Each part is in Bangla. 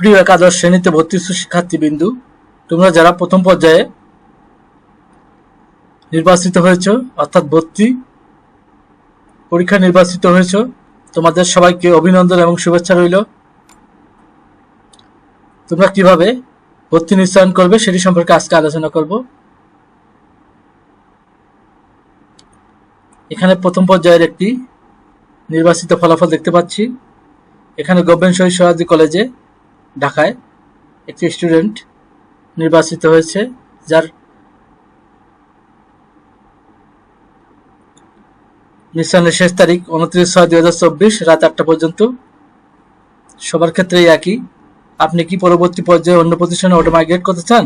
প্রিয় একাদশ শ্রেণীতে ভর্তি শিক্ষার্থীবৃন্দু, তোমরা যারা প্রথম পর্যায়ে নির্বাচিত হয়েছ, অর্থাৎ ভর্তি পরীক্ষা নির্বাচিত হয়েছ, তোমাদের সবাইকে অভিনন্দন এবং শুভেচ্ছা রইল। তোমরা কীভাবে ভর্তি নিশ্চয়ন করবে সেটি সম্পর্কে আজকে আলোচনা করব। এখানে প্রথম পর্যায়ের একটি নির্বাচিত ফলাফল দেখতে পাচ্ছি। এখানে গভর্নমেন্ট শহীদ সয়াজি কলেজে ঢাকায় একটি স্টুডেন্ট নির্বাচিত হয়েছে, যার নিঃসন্দেহের শেষ তারিখ উনত্রিশ ছয় দুই হাজার চব্বিশ রাত আটটা পর্যন্ত। সবার ক্ষেত্রেই একই। আপনি কি পরবর্তী পর্যায়ে অন্য প্রতিষ্ঠানে অটো মাইগ্রেট করতে চান?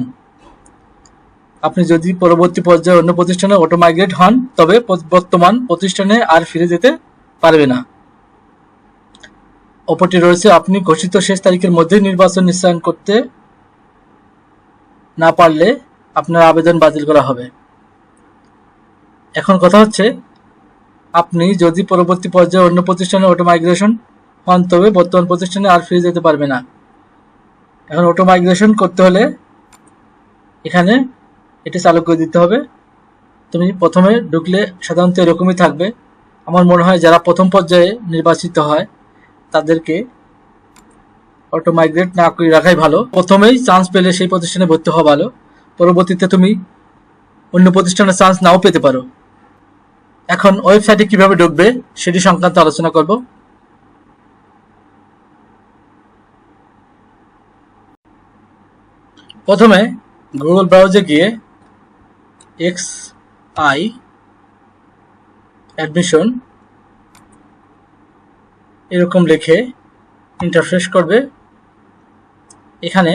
আপনি যদি পরবর্তী পর্যায়ে অন্য প্রতিষ্ঠানে অটো মাইগ্রেট হন, তবে বর্তমান প্রতিষ্ঠানে আর ফিরে যেতে পারবে না। অপরটি রয়েছে, আপনি ঘোষিত শেষ তারিখের মধ্যে নির্বাচন নিশ্চয়ন করতে না পারলে আপনার আবেদন বাতিল করা হবে। এখন কথা হচ্ছে, আপনি যদি পরবর্তী পর্যায়ে অন্য প্রতিষ্ঠানে অটো মাইগ্রেশন হন, তবে বর্তমান প্রতিষ্ঠানে আর ফিরে যেতে পারবে না। এখন অটো মাইগ্রেশন করতে হলে এখানে এটি চালু করে দিতে হবে। তুমি প্রথমে ঢুকলে সাধারণত এরকমই থাকবে। আমার মনে হয় যারা প্রথম পর্যায়ে নির্বাচিত হয় তাদেরকে অটো মাইগ্রেট না করে রাখাই ভালো। প্রথমেই চান্স পেলে সেই প্রতিষ্ঠানে ভর্তি হওয়া ভালো। পরবর্তীতে তুমি অন্য প্রতিষ্ঠানে চান্স নাও পেতে পারো। এখন ওয়েবসাইটে কীভাবে ঢুকবে সেটি সংক্রান্ত আলোচনা করব। প্রথমে গুগল ব্রাউজে গিয়ে এক্স আই অ্যাডমিশন এরকম লিখে ইন্টারফেস করবে। এখানে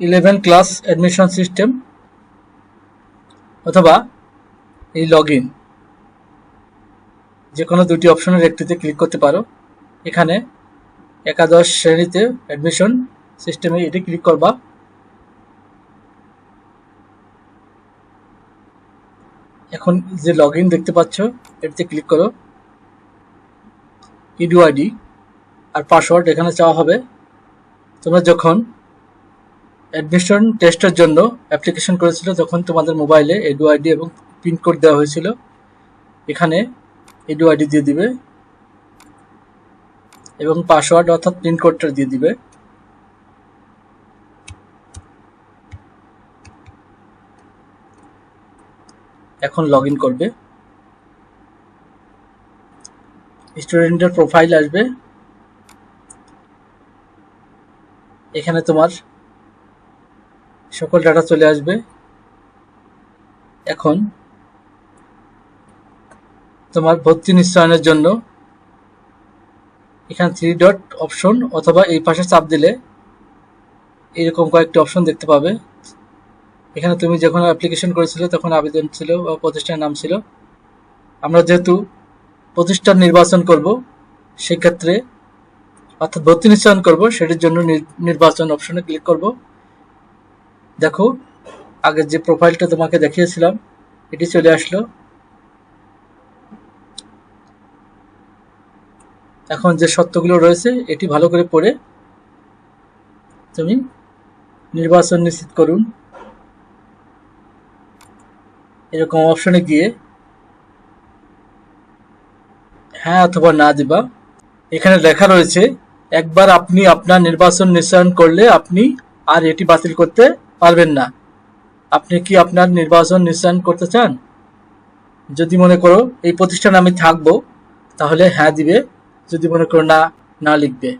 ইলেভেন ক্লাস অ্যাডমিশন সিস্টেম অথবা এই লগ ইন যে কোনো দুটি অপশনের একটিতে ক্লিক করতে পারো। এখানে একাদশ শ্রেণীতে অ্যাডমিশন সিস্টেমে এটি ক্লিক করবা। এখন যে লগ ইন দেখতে পাচ্ছ, এটাতে ক্লিক করো। ইডু আইডি আর পাসওয়ার্ড এখানে চাওয়া হবে। তোমরা যখন অ্যাডমিশন টেস্টের জন্য অ্যাপ্লিকেশন করেছিল, তখন তোমাদের মোবাইলে এডু আইডি এবং পিনকোড দেওয়া হয়েছিল। এখানে এডু আইডি দিয়ে দিবে এবং পাসওয়ার্ড অর্থাৎ পিনকোডটা দিয়ে দিবে। এখন লগ ইন করবে স্টুডেন্টের প্রোফাইল আসবে। এখানে তোমার সকল ডাটা চলে আসবে। এখন তোমার ভর্তি নিশ্চয়নের জন্য এখানে থ্রি ডট অপশন অথবা এই পাশে চাপ দিলে এরকম কয়েকটি অপশন দেখতে পাবে। এখানে তুমি যখন অ্যাপ্লিকেশন করেছিলে, তখন আবেদন ছিল বা প্রতিষ্ঠানের নাম ছিল। আমরা যেহেতু প্রতিষ্ঠান নির্বাচন করব, সেক্ষেত্রে অর্থাৎ ভর্তি নিশ্চয়ন করব, সেটির জন্য নির্বাচন অপশনে ক্লিক করব। দেখো, আগের যে প্রোফাইলটা তোমাকে দেখিয়েছিলাম, এটি চলে আসলো। এখন যে সত্যগুলো রয়েছে, এটি ভালো করে পড়ে তুমি নির্বাচন নিশ্চিত করুন। এরকম অপশনে গিয়ে হ্যাঁ অথবা না দিবা। এখানে লেখা রয়েছে, একবার আপনি আপনার নির্বাচন নিশ্চয়ন করলে আপনি আর এটি বাতিল করতে পারবেন না। আপনি কি আপনার নির্বাচন নিশ্চয়ন করতে চান? যদি মনে করো এই প্রতিষ্ঠানে আমি থাকব, তাহলে হ্যাঁ দিবে। যদি মনে করো না না লিখবে।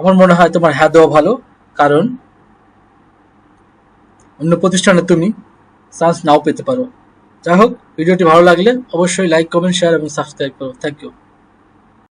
আমার মনে হয় তোমার হ্যাঁ দেওয়া ভালো, কারণ অন্য প্রতিষ্ঠানে তুমি চান্স নাও পেতে পারো। যাই হোক ভিডিওটি ভালো লাগলে অবশ্যই লাইক কমেন্ট শেয়ার এবং সাবস্ক্রাইব করো। Thank you